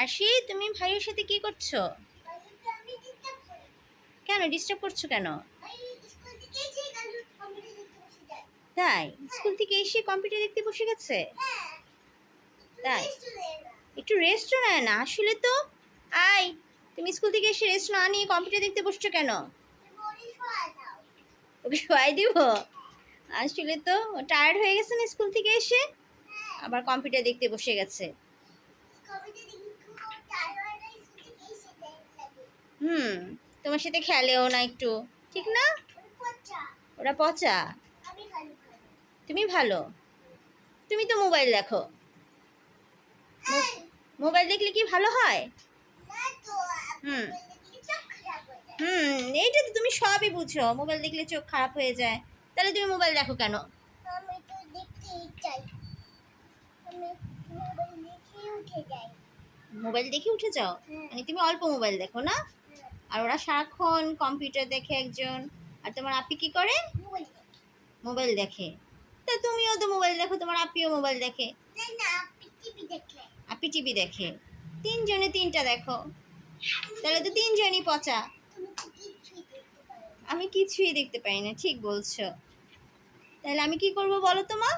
আরশি তুমি ভাইয়ের সাথে কি করছ? কেন ডিস্টার্ব করছ কেন? তাই? স্কুল থেকে এসে কম্পিউটার দেখতে বসে গেছে? তাই? একটু রেস্টও নেয় না? আসলে তো আই তুমি স্কুল থেকে এসে রেস্ট না নিয়ে কম্পিউটার দেখতে বসছো কেন? ওকে শোয়াই দিব? আসলে তো টায়ার্ড হয়ে গেছে না স্কুল থেকে এসে? আবার কম্পিউটার দেখতে বসে গেছে। হুম তোমার সাথে খেলেও না একটু। ঠিক না? ওরা পচা। তুমি ভালো। তুমি তো মোবাইল দেখো। মোবাইল দেখলে কি ভালো হয়? হুম। হুম এইটা তো তুমি সবই বুঝো। মোবাইল দেখলে চোখ খারাপ হয়ে যায়। তাহলে তুমি মোবাইল দেখো কেন? দেখে উঠে মোবাইল দেখে উঠে যাও? হ্যাঁ। মানে তুমি অল্প মোবাইল দেখো না? আর ওরা সারাক্ষণ কম্পিউটার দেখে একজন। আর তোমার আপি কি করে? মোবাইল দেখে। তা তুমিও তো মোবাইল দেখো তোমার আপিও মোবাইল দেখে। না আপি টিভি দেখে। তিনজনে তিনটা দেখো। তাহলে তো তিনজনই পচা। আমি কিছুই দেখতে পাই না ঠিক বলছো। তাহলে আমি কি করব বলো তো মা?